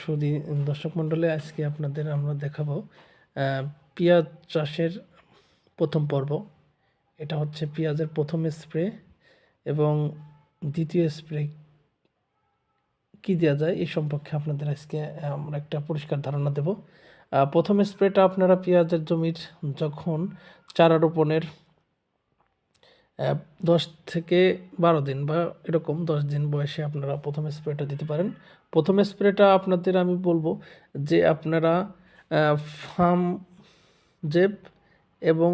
সুদী দর্শক মণ্ডলী, আজকে আপনাদের আমরা দেখাবো পেঁয়াজ চাষের প্রথম পর্ব। এটা হচ্ছে পেঁয়াজের প্রথম স্প্রে এবং দ্বিতীয় স্প্রে কি দেওয়া যায় এই সম্পর্কে আপনাদের আজকে আমরা একটা পরিষ্কার ধারণা দেব। প্রথম স্প্রেটা আপনারা পেঁয়াজের জমির যখন চারা রোপণের দশ থেকে বারো দিন বা এরকম দশ দিন বয়সে আপনারা প্রথম স্প্রেটা দিতে পারেন। প্রথম স্প্রেটা আপনাদের আমি বলব যে আপনারা ফার্ম জেপ এবং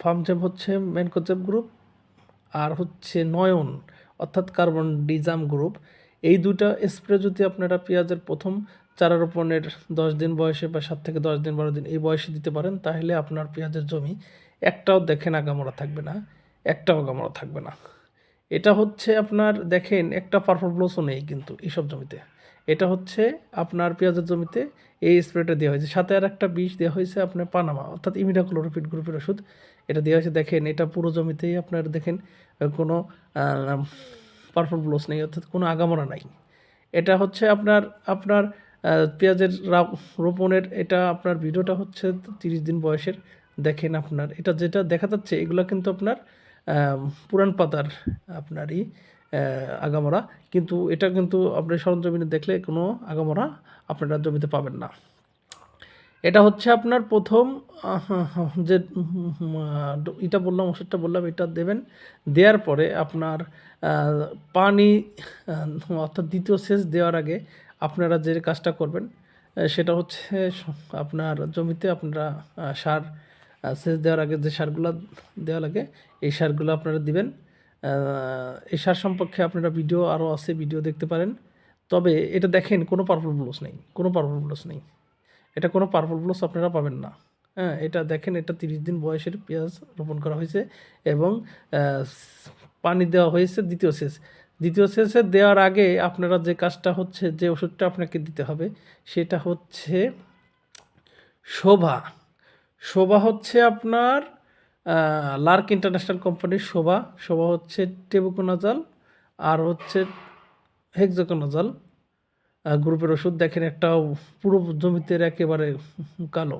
ফার্ম জেপ হচ্ছে ম্যানকোজেপ গ্রুপ আর হচ্ছে নয়ন অর্থাৎ কার্বন ডিজাম গ্রুপ। এই দুটা স্প্রে যদি আপনারা পেঁয়াজের প্রথম চারা রোপণের দশ দিন বয়সে বা সাত থেকে দশ দিন বারো দিন এই বয়সে দিতে পারেন, তাহলে আপনার পেঁয়াজের জমি একটাও দেখেন আগামরা থাকবে না। একটাও আগামরা থাকবে না। এটা হচ্ছে আপনার, দেখেন, একটা পারফর ব্লসও নেই কিন্তু এইসব জমিতে। এটা হচ্ছে আপনার পেঁয়াজের জমিতে এই স্প্রেটা দেওয়া হয়েছে। সাথে আর একটা বিষ দেওয়া হয়েছে আপনার পানামা অর্থাৎ ইমিডাক্লোরোপিড গ্রুপের ওষুধ। এটা দেওয়া হয়েছে, দেখেন, এটা পুরো জমিতেই আপনার, দেখেন, কোনো পারফর ব্লস নেই, অর্থাৎ কোনো আগামরা নাই। এটা হচ্ছে আপনার আপনার পেঁয়াজের রোপণের, এটা আপনার ভিডিওটা হচ্ছে তিরিশ দিন বয়সের। দেখেন আপনার, এটা যেটা দেখা যাচ্ছে, এগুলো কিন্তু আপনার পুরান পাতার আপনারই আগামরা। কিন্তু এটা কিন্তু আপনি সরঞ্জমিনে দেখলে কোনো আগামরা আপনারা জমিতে পাবেন না। এটা হচ্ছে আপনার প্রথম যে এটা বললাম, ওষুধটা বললাম, এটা দেবেন। দেওয়ার পরে আপনার পানি অর্থাৎ দ্বিতীয় সেচ দেওয়ার আগে আপনারা যে কাজটা করবেন সেটা হচ্ছে আপনার জমিতে আপনারা সার সেচ দেওয়ার আগে যে সারগুলো দেওয়া লাগে, এই সারগুলো আপনারা দিবেন। এই সার সম্পর্কে আপনারা ভিডিও আরও আছে, ভিডিও দেখতে পারেন। তবে এটা দেখেন, কোনো পারফল ব্লস নেই, কোনো পারফল ব্লস নেই। এটা কোনো পার্পল ব্লস আপনারা পাবেন না। হ্যাঁ এটা দেখেন, এটা তিরিশ দিন বয়সের পেঁয়াজ রোপণ করা হয়েছে এবং পানি দেওয়া হয়েছে দ্বিতীয় সেচ। দ্বিতীয় সেচে দেওয়ার আগে আপনারা যে কাজটা হচ্ছে, যে ওষুধটা আপনাকে দিতে হবে, সেটা হচ্ছে শোভা। শোভা হচ্ছে আপনার লার্ক ইন্টারন্যাশনাল কোম্পানির শোভা। শোভা হচ্ছে টেবুকোনাজাল আর হচ্ছে হেক্সোকোনাজাল গ্রুপের ওষুধ দেখেন একটা পুরো জমিতে একেবারে কালো।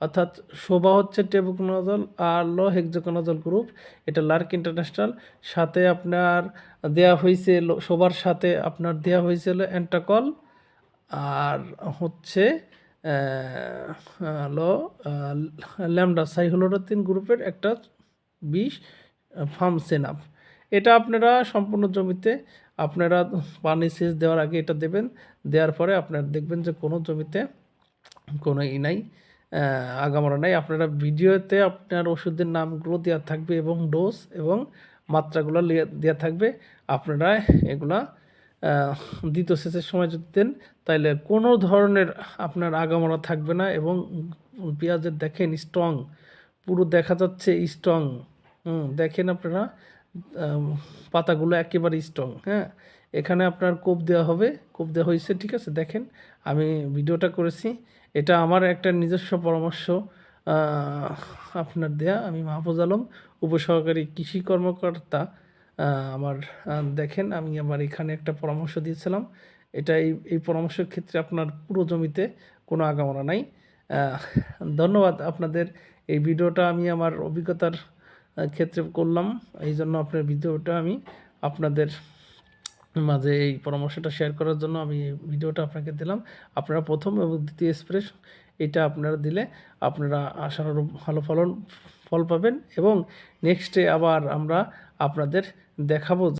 অর্থাৎ শোভা হচ্ছে টেবুকোনাজল আর লো হেক্সোকোনাজল গ্রুপ এটা লার্ক ইন্টারন্যাশনাল সাথে আপনার দেয়া হয়েছে শোভার সাথে আপনার দেয়া হয়েছিল অ্যান্টাকল আর হচ্ছে হলো ল্যামডা সাইহলোরাতিন গ্রুপের একটা বিষ ফার্ম সেনাপ এটা আপনারা সম্পূর্ণ জমিতে আপনারা পানি সেচ দেওয়ার আগে এটা দেবেন, দেওয়ার পরে আপনারা দেখবেন যে কোনো জমিতে কোনো ই নাই আগামরা নাই। আপনারা ভিডিওতে আপনার ওষুধের নামগুলো দেওয়া থাকবে এবং ডোজ এবং মাত্রাগুলো দেওয়া থাকবে। আপনারা এগুলা দ্বিতীয় সেচের সময় যদি দেন তাহলে কোনো ধরনের আপনার আগামরা থাকবে না এবং পেঁয়াজের দেখেন স্ট্রং পুরো দেখা যাচ্ছে স্ট্রং দেখেন আপনারা পাতাগুলো একেবারে স্ট্রং হ্যাঁ? এখানে আপনার কোপ দেওয়া হবে, কোপ দেওয়া হয়েছে, ঠিক আছে? দেখেন, আমি ভিডিওটা করেছি। এটা আমার একটা নিজস্ব পরামর্শ আপনার দেয়া। আমি মাহফুজ আলম, উপসহকারী কৃষি কর্মকর্তা। আমার দেখেন আমি আমার এখানে একটা পরামর্শ দিয়েছিলাম। এটা এই এই পরামর্শের ক্ষেত্রে আপনার পুরো জমিতে কোনো আগামনা নাই। ধন্যবাদ আপনাদের। এই ভিডিওটা আমি আমার অভিজ্ঞতার ক্ষেত্রে করলাম। এই জন্য আপনার ভিডিওটা আমি আপনাদের মাঝে এই পরামর্শটা শেয়ার করার জন্য আমি এই ভিডিওটা আপনাকে দিলাম। আপনারা প্রথম এবং দ্বিতীয় স্প্রে এটা আপনারা দিলে আপনারা আশানুরূপ ভালো ফলন, ফল পাবেন এবং নেক্সটে আবার আমরা আপনাদের দেখাবো